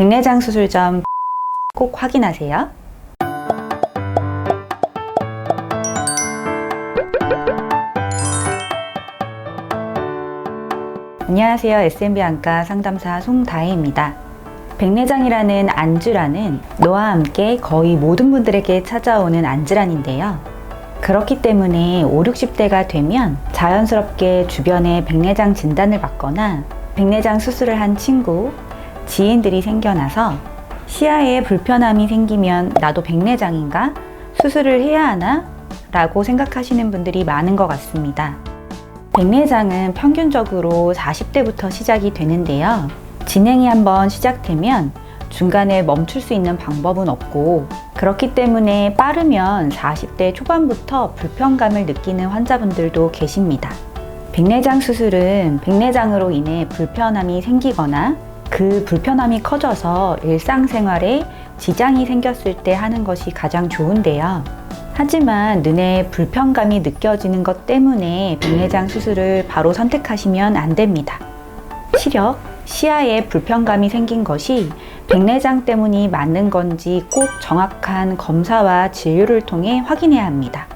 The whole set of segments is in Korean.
백내장 수술 전꼭 확인하세요. 안녕하세요. SMB 안과 상담사 송다혜입니다. 백내장이라는 안질환은 너와 함께 거의 모든 분들에게 찾아오는 안질환인데요. 그렇기 때문에 5, 60대가 되면 자연스럽게 주변에 백내장 진단을 받거나 백내장 수술을 한 친구, 지인들이 생겨나서 시야에 불편함이 생기면 나도 백내장인가? 수술을 해야 하나? 라고 생각하시는 분들이 많은 것 같습니다. 백내장은 평균적으로 40대부터 시작이 되는데요. 진행이 한번 시작되면 중간에 멈출 수 있는 방법은 없고 그렇기 때문에 빠르면 40대 초반부터 불편감을 느끼는 환자분들도 계십니다. 백내장 수술은 백내장으로 인해 불편함이 생기거나 그 불편함이 커져서 일상생활에 지장이 생겼을 때 하는 것이 가장 좋은데요. 하지만 눈에 불편감이 느껴지는 것 때문에 백내장 수술을 바로 선택하시면 안 됩니다. 시력, 시야에 불편감이 생긴 것이 백내장 때문이 맞는 건지 꼭 정확한 검사와 진료를 통해 확인해야 합니다.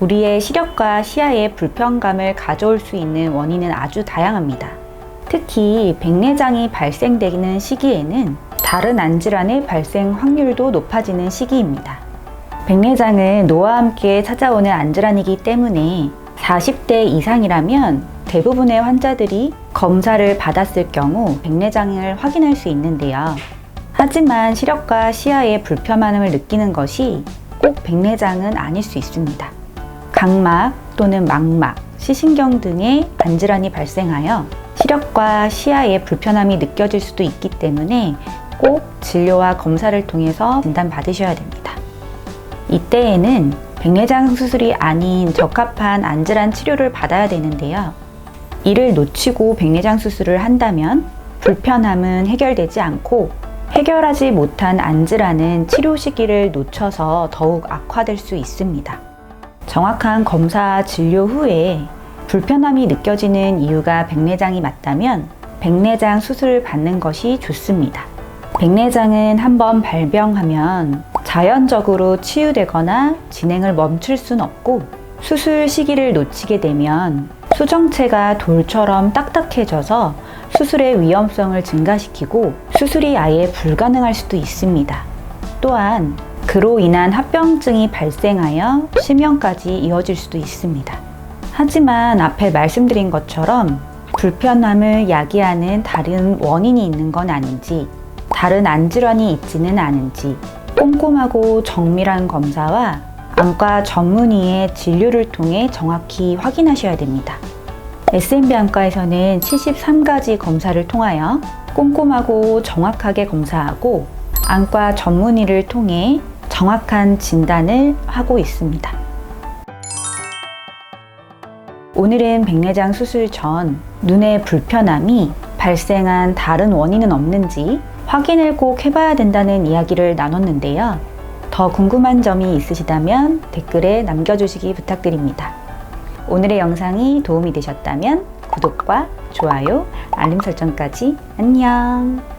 우리의 시력과 시야에 불편감을 가져올 수 있는 원인은 아주 다양합니다. 특히 백내장이 발생되는 시기에는 다른 안질환의 발생 확률도 높아지는 시기입니다. 백내장은 노와 함께 찾아오는 안질환이기 때문에 40대 이상이라면 대부분의 환자들이 검사를 받았을 경우 백내장을 확인할 수 있는데요. 하지만 시력과 시야에 불편함을 느끼는 것이 꼭 백내장은 아닐 수 있습니다. 각막 또는 망막, 시신경 등의 안질환이 발생하여 시력과 시야에 불편함이 느껴질 수도 있기 때문에 꼭 진료와 검사를 통해서 진단 받으셔야 됩니다. 이때에는 백내장 수술이 아닌 적합한 안질환 치료를 받아야 되는데요. 이를 놓치고 백내장 수술을 한다면 불편함은 해결되지 않고 해결하지 못한 안질환은 치료 시기를 놓쳐서 더욱 악화될 수 있습니다. 정확한 검사 진료 후에 불편함이 느껴지는 이유가 백내장이 맞다면 백내장 수술을 받는 것이 좋습니다. 백내장은 한번 발병하면 자연적으로 치유되거나 진행을 멈출 순 없고 수술 시기를 놓치게 되면 수정체가 돌처럼 딱딱해져서 수술의 위험성을 증가시키고 수술이 아예 불가능할 수도 있습니다. 또한 그로 인한 합병증이 발생하여 실명까지 이어질 수도 있습니다. 하지만 앞에 말씀드린 것처럼 불편함을 야기하는 다른 원인이 있는 건 아닌지, 다른 안질환이 있지는 않은지, 꼼꼼하고 정밀한 검사와 안과 전문의의 진료를 통해 정확히 확인하셔야 됩니다. SMB 안과에서는 73가지 검사를 통하여 꼼꼼하고 정확하게 검사하고 안과 전문의를 통해 정확한 진단을 하고 있습니다. 오늘은 백내장 수술 전 눈의 불편함이 발생한 다른 원인은 없는지 확인을 꼭 해봐야 된다는 이야기를 나눴는데요. 더 궁금한 점이 있으시다면 댓글에 남겨주시기 부탁드립니다. 오늘의 영상이 도움이 되셨다면 구독과 좋아요, 알림 설정까지 안녕!